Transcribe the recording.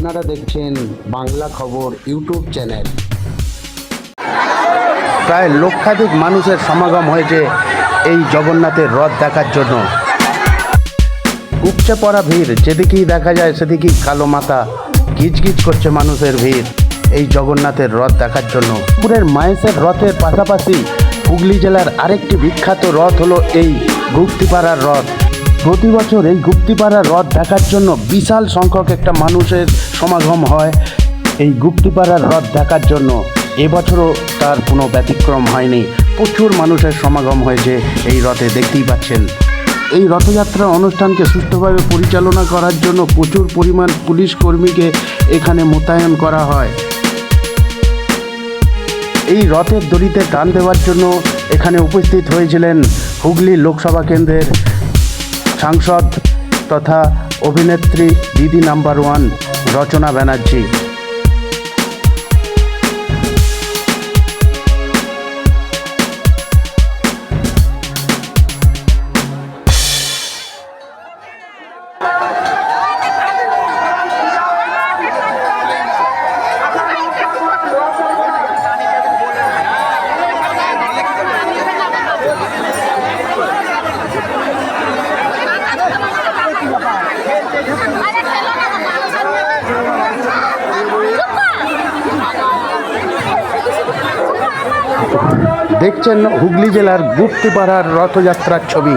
আপনারা দেখছেন বাংলা খবর ইউটিউব চ্যানেল। প্রায় লক্ষাধিক মানুষের সমাগম হয়েছে এই জগন্নাথের রথ দেখার জন্য। উপচে পড়া ভিড়, যেদিকেই দেখা যায় সেদিকেই কালো মাথা, গিজগিজ করছে মানুষের ভিড় এই জগন্নাথের রথ দেখার জন্য। পুরের মায়েসের রথের পাশাপাশি হুগলি জেলার আরেকটি বিখ্যাত রথ হলো এই গুপ্তিপাড়ার রথ। প্রতি বছর এই গুপ্তিপাড়ার রথ দেখার জন্য বিশাল সংখ্যক একটা মানুষের সমাগম হয়। এই গুপ্তিপাড়ার রথ দেখার জন্য এবছরও তার কোনো ব্যতিক্রম হয়নি। প্রচুর মানুষের সমাগম হয়েছে এই রথে, দেখতেই পাচ্ছেন। এই রথযাত্রা অনুষ্ঠানকে সুষ্ঠুভাবে পরিচালনা করার জন্য প্রচুর পরিমাণ পুলিশ কর্মীকে এখানে মোতায়েন করা হয়। এই রথের দড়িতে টান দেওয়ার জন্য এখানে উপস্থিত হয়েছিলেন হুগলি লোকসভা কেন্দ্রের সাংসদ তথা অভিনেত্রী দিদি নাম্বার ওয়ান রচনা ব্যানার্জি। দেখছেন হুগলি জেলার গুপ্তিপাড়ার রথযাত্রার ছবি।